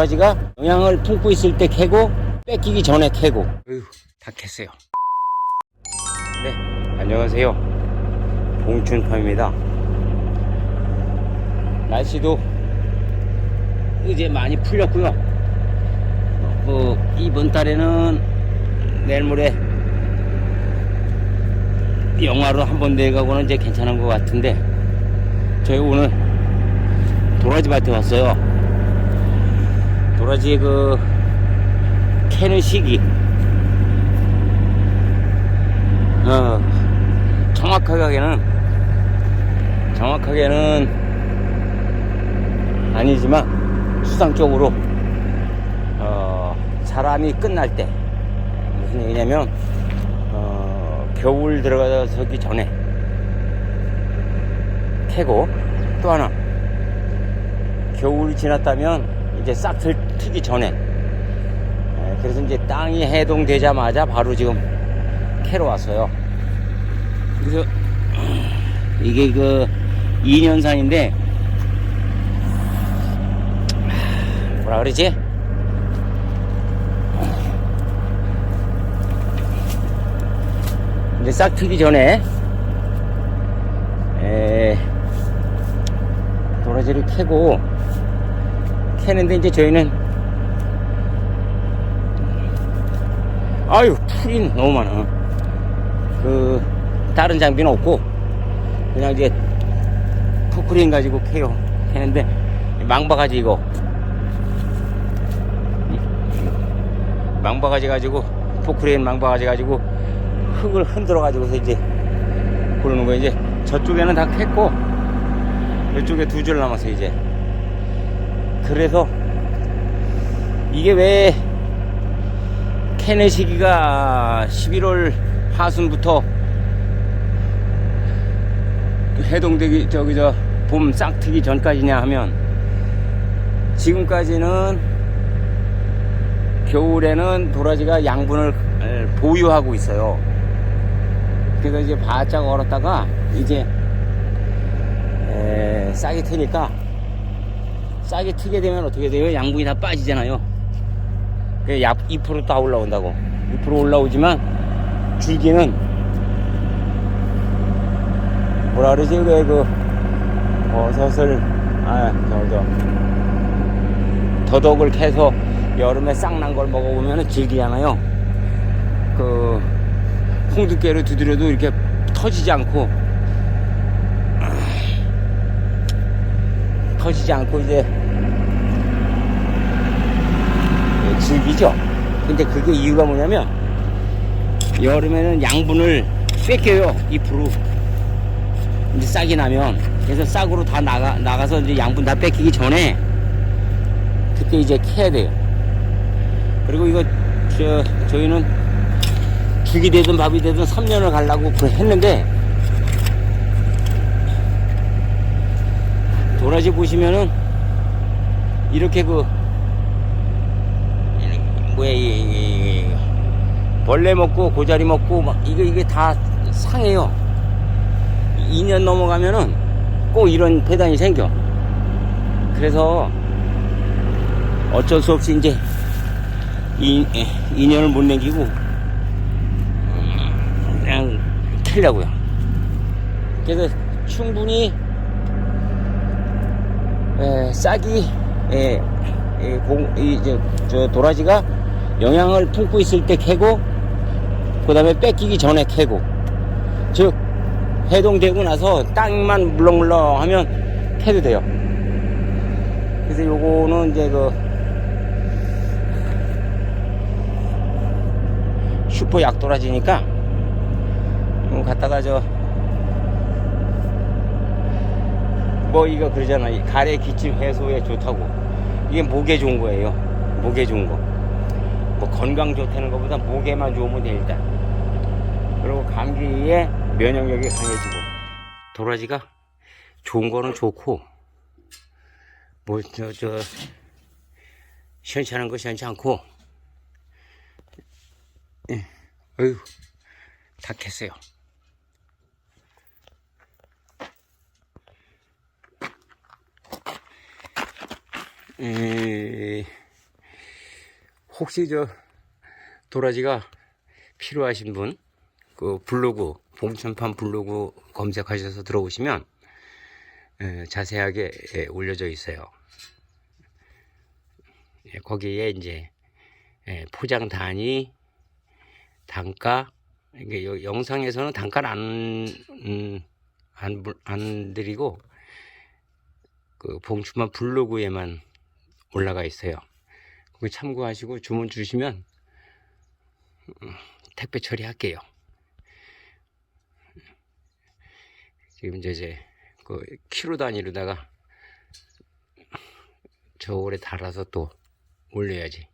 도라지가 영양을 품고 있을 때 캐고 뺏기기 전에 캐고. 어휴 다 캤어요. 네 안녕하세요. 봉춘파입니다. 날씨도 이제 많이 풀렸고요. 어, 이번 달에는 내일 모레 영화로 한 번 내가고는 이제 괜찮은 것 같은데 저희 오늘 도라지 밭에 왔어요 도라지 그 캐는 시기. 어 정확하게는 정확하게는 아니지만 수상적으로 어 사람이 끝날 때 무슨 얘기냐면 어 겨울 들어가서기 전에 캐고 또 하나 겨울이 지났다면 이제 싹틀 트기 전에 에, 그래서 이제 땅이 해동되자마자 바로 지금 캐러 왔어요 그래서 이게 그 2년산인데 뭐라 그러지? 이제 싹 트기 전에 에, 도라지를 캐고 캐는데 이제 저희는 아유 풀이 너무 많아. 그 다른 장비는 없고 그냥 이제 포크레인 가지고 캐요. 캐는데 망바가지 이거. 망바가지 가지고 포크레인 망바가지 가지고 흙을 흔들어 가지고서 이제 그러는 거예요. 이제 저쪽에는 다 캤고 이쪽에 두 줄 남았어요 이제 그래서 이게 왜 캐는 시기가 11월 하순부터 해동되기 저기 저 봄 싹트기 전까지냐 하면 지금까지는 겨울에는 도라지가 양분을 보유하고 있어요. 그래서 이제 바짝 얼었다가 이제 에, 싹이 트니까 싹이 트게 되면 어떻게 돼요? 양분이 다 빠지잖아요. 그약 2%다 올라온다고. 2% 올라오지만 줄기는 뭐라 그러지? 왜그 버섯을 아저저 더덕을 캐서 여름에 싹난 걸 먹어보면 질기잖아요. 그 홍두깨를 두드려도 이렇게 터지지 않고 터지지 않고 이제 예, 질기죠. 근데 그게 이유가 뭐냐면 여름에는 양분을 뺏겨요. 잎으로 이제 싹이 나면 그래서 싹으로 다 나가 나가서 이제 양분 다 뺏기기 전에 그때 이제 캐야 돼요. 그리고 이거 저 저희는 죽이 되든 밥이 되든 3년을 가려고 그 했는데 도라지 보시면은 이렇게 그 뭐야 이, 이, 이 벌레 먹고 고자리 먹고 막 이게 이게 다 상해요. 2년 넘어가면은 꼭 이런 폐단이 생겨. 그래서 어쩔 수 없이 이제 2, 2년을 못 남기고 그냥 캐려고요. 그래서 충분히 에, 싹이 에, 에, 공, 이, 저, 저 도라지가 영양을 품고 있을 때 캐고 그 다음에 뺏기기 전에 캐고 즉 해동되고 나서 땅만 물렁물렁 하면 캐도 돼요. 그래서 요거는 이제 그 슈퍼 약도라지니까 갖다가 저 뭐 이거 그러잖아. 이 가래 기침 해소에 좋다고. 이게 목에 좋은 거예요. 목에 좋은 거 뭐 건강 좋다는 것보다 목에만 좋으면 돼 일단. 그리고 감기에 면역력이 강해지고. 도라지가 좋은 거는 좋고 뭐 저 저 시원찮은 거 시원치 않고. 예. 어휴 다 캤어요 에, 혹시 저 도라지가 필요하신 분, 그 블로그, 봉천판 블로그 검색하셔서 들어오시면 에, 자세하게 예, 올려져 있어요. 예, 거기에 이제 예, 포장 단위, 단가, 이게 요- 영상에서는 단가를 안, 음, 안, 부- 안 드리고 그 봉추만 블로그에만 올라가 있어요. 그거 참고하시고 주문 주시면 음, 택배 처리할게요. 지금 이제 그 키로 단위로다가 저울에 달아서 또 올려야지.